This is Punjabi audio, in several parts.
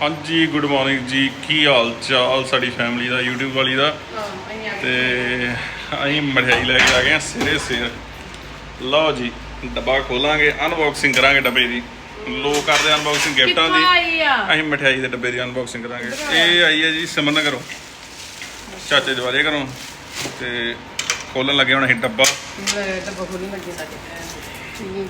ਹਾਂਜੀ ਗੁੱਡ ਮਾਰਨਿੰਗ ਜੀ। ਕੀ ਹਾਲ ਚਾਲ ਸਾਡੀ ਫੈਮਿਲੀ ਦਾ YouTube ਵਾਲੀ ਦਾ? ਤੇ ਅਸੀਂ ਮਠਿਆਈ ਲੈ ਕੇ ਆ ਗਏ ਆ ਸਿਰੇ ਸਿਰ ਲਓ ਜੀ ਡੱਬਾ ਖੋਲਾਂਗੇ ਅਨਬਾਕਸਿੰਗ ਕਰਾਂਗੇ ਡੱਬੇ ਦੀ। ਲੋਕ ਕਰਦੇ ਅਨਬਾਕਸਿੰਗ ਗਿਫਟਾਂ ਦੀ। ਅਸੀਂ ਮਠਿਆਈ ਦੇ ਡੱਬੇ ਦੀ ਅਨਬਾਕਸਿੰਗ ਕਰਾਂਗੇ। ਇਹ ਆਈ ਹੈ ਜੀ ਸਿਮਰਨ ਘਰੋਂ ਚਾਚੇ ਜਵਾਰੇ ਘਰੋਂ। ਤੇ ਖੋਲਣ ਲੱਗੇ ਹੁਣ ਅਸੀਂ ਡੱਬਾ। ਡੱਬਾ ਖੋਲੀ ਲੱਗੇ ਸਾਡੇ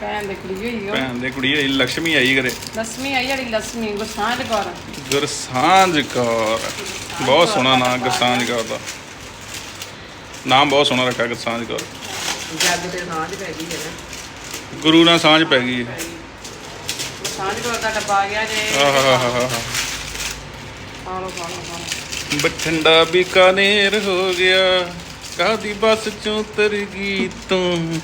ਭੈਣ ਦੇ ਕੁੜੀ ਹੋਈ ਉਹ। ਭੈਣ ਦੇ ਕੁੜੀ ਹੋਈ ਲక్ష్ਮੀ ਆਈ ਘਰੇ ਬਹੁਤ ਸੋਹਣਾ ਨਾਮ ਗੁਰਸਾਂਝ ਕੌਰ ਦਾ। ਨਾਮ ਬਹੁਤ ਸੋਹਣਾ ਰੱਖਿਆ ਗੁਰਸਾਂਝ ਕੌਰ। ਨਾ। ਗੁਰੂ ਨਾਲ ਸਾਂਝ ਪੈ ਗਈ ਹੈ। ਸਾਂਝ ਕੌਰ ਦਾ ਹੋ ਗਿਆ। ਕਾਦੀ ਬਸ ਚੋਂ ਉਤਰ ਤੂੰ?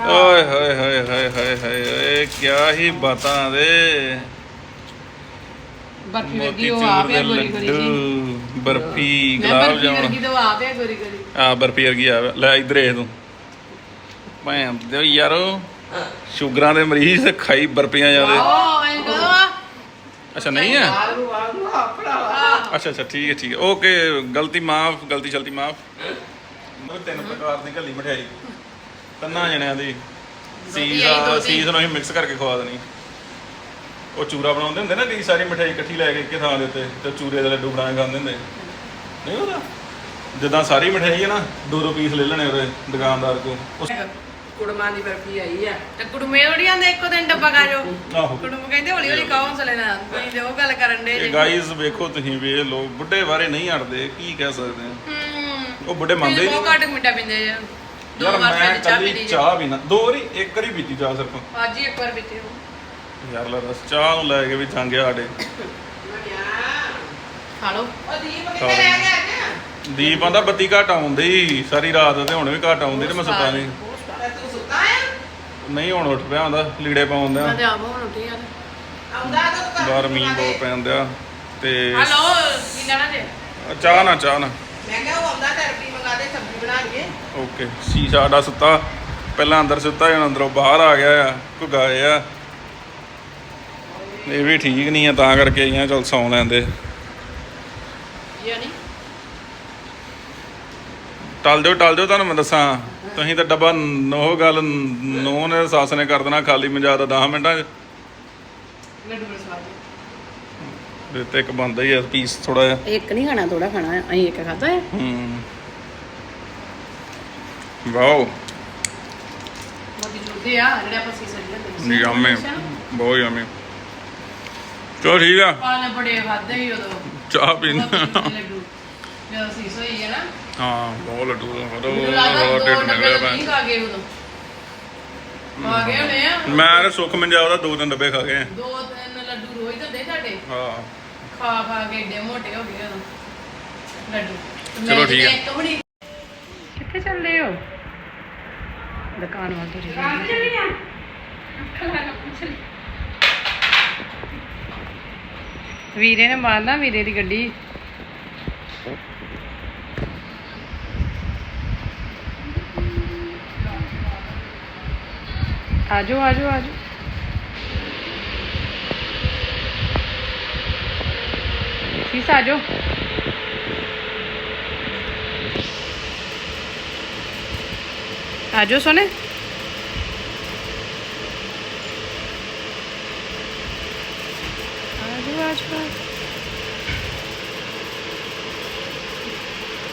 ਓਏ ਹੋਏ ਹੋਏ ਹੋਏ ਹੋਏ ਹੋਏ ਓਏ ਕਿਆ ਹੀ ਬਾਤਾਂ ਦੇ ਬਰਫੀ ਵਰਗੀ ਉਹ ਆ ਚੂਰ ਪਿਆ ਦੇ ਗੋਰੀ ਗੋਰੀ ਜੀ ਬਰਫੀ ਗੁਲਾਬ ਬਰਫੀ ਜਾਮੁਨ ਵਰਗੀ ਤਾਂ ਉਹ ਆ ਪਿਆ ਗੋਰੀ ਗੋਰੀ ਆ ਬਰਫੀ ਵਰਗੀ ਆ ਲੈ ਇਧਰ ਇਹ ਤੂੰ। ਭੈਣ ਦੇ ਯਾਰੋ ਸ਼ੂਗਰਾਂ ਦੇ ਮਰੀਜ਼ ਖਾਈ ਬਰਫੀਆਂ ਜਾਂਦੇ ਅੱਛਾ ਨਹੀਂ ਹੈ ਅੱਛਾ ਅੱਛਾ ਠੀਕ ਹੈ ਠੀਕ ਹੈ। ਓਕੇ ਗਲਤੀ ਮਾਫ ਗਲਤੀ ਚਲਤੀ ਮਾਫ। ਤਿੰਨ ਪ੍ਰਕਾਰ ਦੀ ਘੱਲੀ ਮਠਿਆਈ। ਤਿੰਨਾਂ ਜਣਿਆਂ ਦੀ ਦੋ ਆ ਨੂੰ ਅਸੀਂ ਮਿਕਸ ਕਰਕੇ ਖਵਾ ਦੇਣੀ। ਉਹ ਚੂਰਾ ਬਣਾਉਂਦੇ ਹੁੰਦੇ ਨਾ ਕਈ ਸਾਰੀ ਮਠਿਆਈ ਇਕੱਠੀ ਲੈ ਕੇ ਇੱਕ ਥਾਂ ਦੇ ਉੱਤੇ ਤੇ ਚੂਰੇ ਦੇ ਲੱਡੂ ਬਣਾ ਕੇ ਖਾਂਦੇ ਹੁੰਦੇ। ਨਹੀਂ ਉਹਦਾ ਜਿੱਦਾਂ ਸਾਰੀ ਮਠਿਆਈ ਹੈ ਨਾ ਦੋ ਦੋ ਪੀਸ ਲੈ ਲੈਣੇ ਉਹਦੇ ਦੁਕਾਨਦਾਰ ਕੋ ਕੁੜਮਾਂ ਦੀ ਬਰਫੀ ਆਈ ਆ। ਤੇ ਕੁੜਮੇ ਉੜੀਆਂ ਦੇ ਇੱਕੋ ਦਿਨ ਡੱਬਾ ਖਾ ਜਾਓ। ਆਹੋ। ਕੁੜਮ ਕਹਿੰਦੇ ਹੌਲੀ ਹੌਲੀ ਖਾਓ ਹੌਸਲੇ ਨਾਲ। ਤੁਸੀਂ ਤੇ ਉਹ ਗੱਲ ਕਰਨ ਦੇ ਗਾਈਜ਼ ਵੇਖੋ ਤੁਸੀਂ ਵੀ ਇਹ ਲੋਕ ਬੁੱਢੇ ਬਾਰੇ ਨਹੀਂ ਹਟਦੇ ਕੀ ਕਹਿ ਸਕਦੇ ਆ। ਹੂੰ। ਉਹ ਬੁੱਢੇ ਮੰਨਦੇ ਹੀ ਬਹੁਤ ਨਹੀਂ। ਘੱਟ ਮਿੱਟਾ ਪੀਂਦੇ ਆ ਦੋ ਯਾਰ ਵਾਰ ਮੈਂ ਕੱਲੀ ਚਾਹ ਵੀ ਨਾ ਦੋ ਵਾਰੀ ਇੱਕ ਵਾਰੀ ਪੀਤੀ ਚਾਹ ਸਿਰਫ। ਅੱਜ ਹੀ ਇੱਕ ਵਾਰ ਪੀਤੀ ਹੋ ਯਾਰ ਲੈ ਦੱਸ ਚਾਹ ਨੂੰ ਲੈ ਕੇ ਵੀ ਜਾਂਗੇ ਸਾਡੇ। ਖਾ ਲਓ। ਉਹ ਦੀਪ ਖਾ ਕਿੱਥੇ ਰਹਿ ਲਈ। ਗਿਆ ਅੱਜ? ਦੀਪ ਆਂਦਾ ਬੱਤੀ ਘਟ ਆਉਂਦੀ ਸਾਰੀ ਰਾਤ ਤੇ ਹੁਣ ਵੀ ਘਟ ਆਉਂਦੀ ਤੇ ਮੈਂ ਸੁੱਤਾ ਨਹੀਂ। ਤੇ ਤੂੰ ਸੁੱਤਾ ਆ? ਨਹੀਂ ਹੁਣ ਉੱਠ ਪਿਆ ਹੁੰਦਾ ਲੀੜੇ ਪਾਉਣ ਮੈਂ ਤੇ ਆਪ ਹੁਣ ਉੱਠੀ ਆ ਬਾਹਰ ਮੀਂਹ ਬਹੁਤ ਪੈਣ ਦਿਆ ਤੇ ਹਲੋ ਕੀ ਲੈਣਾ ਜੇ? ਚਾਹ ਨਾ ਚਾਹ ਨਾ। ਮੈਂ ਕਿਹਾ ਉਹ ਆਉਂਦਾ ਤਾਂ ਰੋਟੀ ਮੰਗਾ ਦੇ ਸਬਜ਼ੀ ਬਣਾ ਲਈਏ ਓਕੇ ਸ਼ੀਸ਼ਾ ਸਾਡਾ ਸੁੱਤਾ। ਪਹਿਲਾਂ ਅੰਦਰ ਸੁੱਤਾ ਹੁਣ ਅੰਦਰੋਂ ਬਾਹਰ ਆ ਗਿਆ ਆ ਘੁਗਾਏ ਆ। ਇਹ ਵੀ ਠੀਕ ਨਹੀਂ ਆ ਤਾਂ ਕਰਕੇ ਆਈਆਂ ਚਲ ਸੌਂ ਲੈਂਦੇ। ਯਾਨੀ? ਟਲ ਦਿਓ ਟਲ ਦਿਓ ਤੁਹਾਨੂੰ ਮੈਂ ਦੱਸਾਂ। ਤੁਸੀਂ ਤਾਂ ਡੱਬਾ ਨੋ ਗੱਲ ਨੋ ਨੇ ਸੱਸ ਨੇ ਕਰ ਦੇਣਾ ਖਾਲੀ ਮੰਜਾ ਦਾ 10 ਮਿੰਟਾਂ 'ਚ। ਤੇ ਇੱਕ ਬੰਦਾ ਹੀ ਆ ਪੀਸ ਥੋੜਾ ਜਿਹਾ। ਇੱਕ ਨਹੀਂ ਖਾਣਾ ਥੋੜਾ ਖਾਣਾ ਹੈ ਅਸੀਂ ਇੱਕ ਖਾਦਾ ਹੈ ਹੂੰ। ਵਾਓ। ਮੋਦੀ ਜੁੜਦੇ ਆ ਜਿਹੜੇ ਆਪਾਂ ਸੀ ਲੈਂਦੇ ਯਮੀ ਬਹੁਤ ਯਮੀ। ਚਲੋ ਠੀਕ ਆ। ਪਾਲੇ ਬੜੇ ਖਾਦੇ ਹੀ ਉਦੋਂ। ਚਾਹ ਪੀਣਾ ਬਹੁਤ ਜਦੋਂ ਸੀ ਸੋਈ ਹੈ ਨਾ। ਹਾਂ ਬਹੁਤ ਲੱਡੂ ਦਾ ਮੈਨੂੰ ਬਹੁਤ ਬਹੁਤ ਡੱਬੇ ਨਿਕਲਿਆ ਨਹੀਂ ਪਿਆ ਖਾ ਗਏ ਉਦੋਂ। ਖਾ ਗਏ ਆ। ਮੈਂ ਤੇ ਸੁੱਖ ਮੰਜਾ ਉਹਦਾ ਦੋ ਤਿੰਨ ਡੱਬੇ ਖਾ ਗਏ ਦੋ ਤਿੰਨ ਲੱਡੂ ਰੋਜ਼ ਦਿੰਦੇ ਸਾਡੇ ਹਾਂ। ਖਾ ਖਾ ਕੇ ਏਡੇ ਮੋਟੇ ਹੋ ਗਏ ਉਦੋਂ। ਲੱਡੂ। ਚਲੋ ਮੈਂ ਠੀਕ ਆ। ਕਿੱਥੇ ਚੱਲੇ ਹੋ? ਦੁਕਾਨ ਵੱਲ ਤੁਰੀ ਜਾਂਦੀ ਆ? ਵੀਰੇ ਨੇ ਮਾਰਨਾ ਵੀਰੇ ਦੀ ਗੱਡੀ। ਆਜੋ ਆਜੋ ਆਜੋ। ਸੀਸ ਆਜੋ। आज सोने।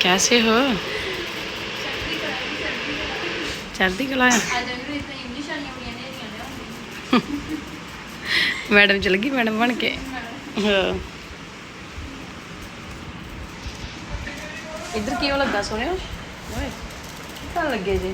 कैसे हो? चलती कला मैडम चल गई, मैडम बन के। हाँ। इधर की लगा सोने? लगे जी?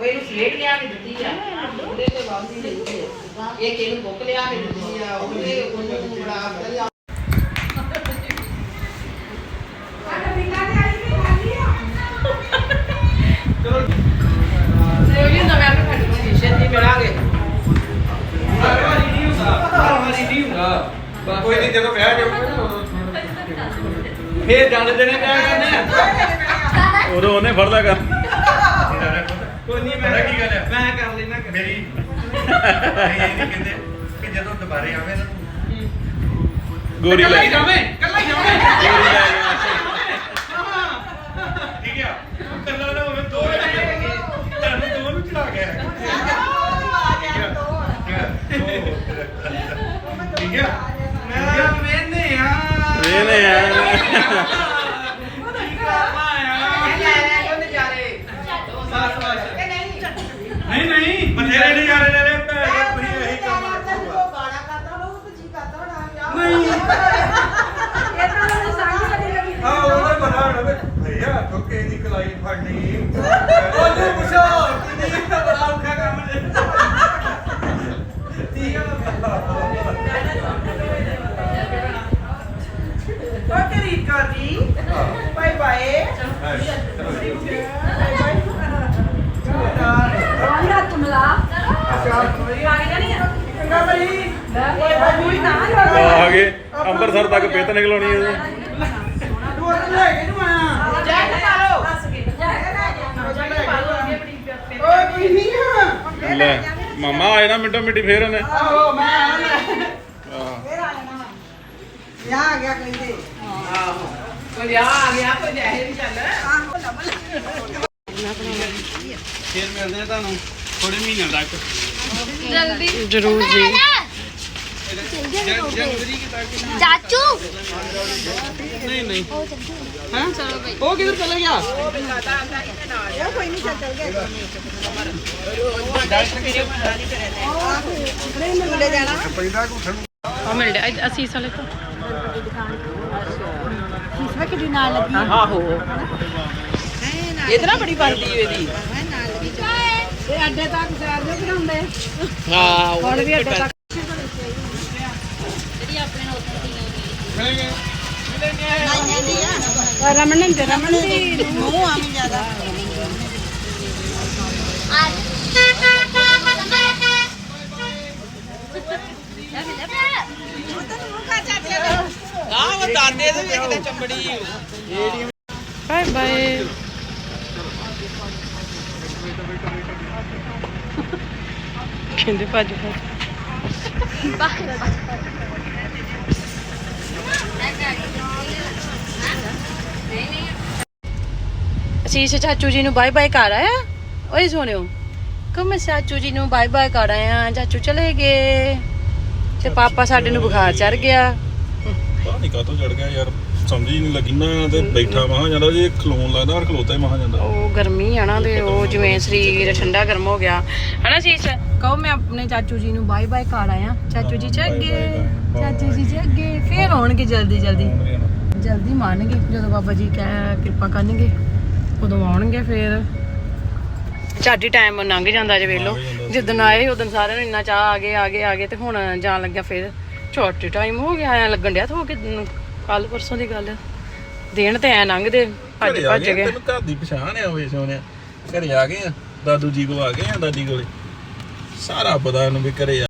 ਇਹਨੇ ਸਲੇਟ ਲਿਆ ਕੇ ਦਿੱਤੀ ਆ। ਉਹਦੇ ਤੇ ਲਾਉਂਦੀ ਰਹਿੰਦੀ ਹੈ ਇਹ ਕਿਹਨੂੰ ਬੁੱਕ ਲਿਆ ਕੇ ਦਿੰਦੀ ਆ ਉਹਨੇ ਉਹਨੂੰ ਬੜਾ ਲਿਆ ਇਹ ਵੀ ਨਵੇਂ ਆਪਣੇ ਫੱਟ ਨੂੰ ਸ਼ੀਸ਼ੇ ਦੀ ਮਿਲਾਂਗੇ। ਕੋਈ ਨਹੀਂ ਜਦੋਂ ਵਿਆਹ ਜਾਊਗਾ ਫੇਰ ਜਾਣ ਦੇਣੇ ਕਰਨੇ ਉਦੋਂ ਉਹਨੇ ਫੜ ਕਰ ਕੋਈ ਨਹੀਂ ਮੈਂ ਕੀ ਗੱਲ ਮੈਂ ਕਰ ਲੈਣਾ ਮੇਰੀ ਇਹ ਨਹੀਂ ਕਹਿੰਦੇ ਕਿ ਜਦੋਂ ਦੁਬਾਰੇ ਆਵੇ ਨਾ। ਗੋਰੀ ਲੈ ਜਾਵੇਂ ਕੱਲਾ ਹੀ ਜਾਵੇਂ। ਗੋਰੀ ਲੈ ਠੀਕ ਆ। ਕੱਲਾ ਨਾ ਹੋਵੇ ਦੋ ਜਣੇ। ਤੁਹਾਨੂੰ ਦੋ ਨੂੰ ਚੜਾ ਗਿਆ ਠੀਕ ਆ। ਮੈਂ ਵੇਨੇ ਆ। ਵੇਨੇ ਆ ਇਹ ਲੈ ਲੈ ਉਹ ਨਜ਼ਾਰੇ ਬਸ ਬਸ ਇਹ ਨਹੀਂ ਨਹੀਂ ਨਹੀਂ ਬਥੇਰੇ ਨਹੀਂ ਜਾ ਰਹੇ ਨੇ ਭੈਣ ਤੁਸੀਂ ਇਹੀ ਕੰਮ ਕਰੋ ਗਾਣਾ ਕਰਦਾ ਉਹ ਤਾਂ ਜੀ ਕਰਦਾ ਹੋਣਾ ਨਹੀਂ ਇਹ ਤਾਂ ਉਹਨੇ ਸਾਂਝੀ ਕਰੀ ਲੱਗੀ ਆ ਉਹਦਾ ਬਣਾ ਹੋਣਾ ਵੇ ਭਈਆ ਠੋਕੇ ਦੀ ਕਲਾਈ ਫੜਨੀ ਉਹਨੂੰ ਪੁੱਛੋ ਕਿੰਨੀ ਬੜਾ ਔਖਾ ਕੰਮ ਹੈ ਠੀਕ ਓਕੇ ਰੀਕਾ ਜੀ ਬਾਏ ਬਾਏ ਆਂਦਾ ਤੁਮਲਾ ਚੰਗਾ ਬਈ ਆ ਗਏ ਅੰਮ੍ਰਿਤਸਰ ਤੱਕ ਪਿੱਤ ਨਿਕਲਾਉਣੀ ਹੈ ਲੈ, ਮਾਮਾ ਆਏ ਨਾ ਮਿੰਟੋ ਮਿੰਟੀ ਫੇਰ ਉਹਨੇ। ਆਹੋ। ਮੈਂ ਆ ਗਿਆ ਕਹਿੰਦੇ ਆਹੋ ਕੋਈ ਵਿਆਹ ਆ ਚੱਲ ਚਾਚੂ? ਨਹੀਂ ਨਹੀਂ। ਹਾਂ? ਉਹ ਕਿੱਧਰ ਚਲੇ ਗਿਆ? ਆ ਮਿਲ ਡਿਆ ਅਸੀਂ ਸਾਲੇ ਤੋਂ। ਆਹੋ। ਇਤਨਾ ਬੜੀ ਬਣਦੀ ਏ ਇਹਦੀ। ਇਹ ਅੱਡੇ ਤੱਕ ਸਾਰ ਦੇ ਬਣਾਉਂਦੇ ਹਾਂ ਹੁਣ ਵੀ ਅੱਡੇ ਤੱਕ ਰਮਨ ਦੇ, ਰਮਨ ਦੀ ਮੂੰਹ ਆਵੇਂ ਜ਼ਿਆਦਾ ਆਹ ਉਹ ਦਾਦੇ ਦੇ ਵੀ ਚੰਬੜੀ ਬਾਏ ਬਾਏ। ਕਹਿੰਦੇ ਭੱਜ ਭੱਜ। ਅਸੀਸ ਚਾਚੂ ਜੀ ਨੂੰ ਬਾਏ ਬਾਏ ਕਰ ਆਇਆ ਓਏ ਸੋਨਿਓ ਕਮ ਚਾਚੂ ਜੀ ਨੂੰ ਬਾਏ ਬਾਏ ਕਰ ਆਇਆ ਚਾਚੂ ਚਲੇ ਗਏ। ਤੇ ਪਾਪਾ ਸਾਡੇ ਨੂੰ ਬੁਖਾਰ ਚੜ ਗਿਆ। ਪਤਾ ਨਹੀਂ ਕਾਤੋਂ ਚੜ ਗਿਆ ਯਾਰ। ਸਮਝ ਹੀ ਨਹੀਂ ਲੱਗੀ। ਨਾ ਤੇ ਬੈਠਾ ਮਹਾ ਜਾਂਦਾ ਜੇ ਖਲੋਣ ਲੱਗਦਾ ਔਰ ਖਲੋਤਾ ਹੀ ਮਹਾ ਜਾਂਦਾ। ਉਹ ਗਰਮੀ ਆ ਨਾ ਤੇ ਉਹ ਜਿਵੇਂ ਸਰੀਰ ਠੰਡਾ ਗਰਮ ਹੋ ਗਿਆ। ਹਨਾ ਸੀਸ? ਕਹੋ ਮੈਂ ਆਪਣੇ ਚਾਚੂ ਜੀ ਨੂੰ ਬਾਏ ਬਾਏ ਕਰ ਆਇਆ। ਚਾਚੂ ਜੀ ਚੱਗੇ ਚਾਚੂ ਜੀ ਚੱਗੇ ਫੇਰ ਆਉਣਗੇ ਜਲਦੀ ਜਲਦੀ। ਜਲਦੀ ਮੰਨਗੇ ਜਦੋਂ ਬਾਬਾ ਜੀ ਕਹਿ ਕਿਰਪਾ ਕਰਨਗੇ ਉਦੋਂ ਆਉਣਗੇ ਫੇਰ। ਚਾਟੀ ਟਾਈਮ ਲੰਘ ਜਾਂਦਾ ਜੇ ਵੇਲੋ ਜਿੱਦਣ ਆਏ ਉਦੋਂ ਸਾਰਿਆਂ ਨੂੰ ਇੰਨਾ ਚਾਹ ਆ ਗਏ ਆ ਗਏ ਆ ਗਏ ਤੇ ਹੁਣ ਜਾਣ ਲੱਗਿਆ ਫੇਰ। ਛੋਟੀ ਟਾਈਮ ਹੋ ਗਿਆ ਐ ਲੱਗਣ ਡਿਆ ਤੇ ਹੋ ਕੇ ਕੱਲ ਪਰਸੋਂ ਦੀ ਗੱਲ ਦਿਨ ਤੇ ਐ ਲੰਘਦੇ ਭੱਜ ਭੱਜ ਗਏ ਗਏ। ਤੈਨੂੰ ਘਰ ਦੀ ਪਛਾਣ ਆ ਹੋਏ ਸੋਨਿਆ ਘਰੇ ਆ ਗਏ ਆ ਦਾਦੂ ਜੀ ਕੋ ਆ ਗਏ ਆ ਦਾਦੀ ਕੋਲੇ। ਸਾਰਾ ਪਤਾ ਇਹਨੂੰ ਵੀ ਘਰੇ ਆ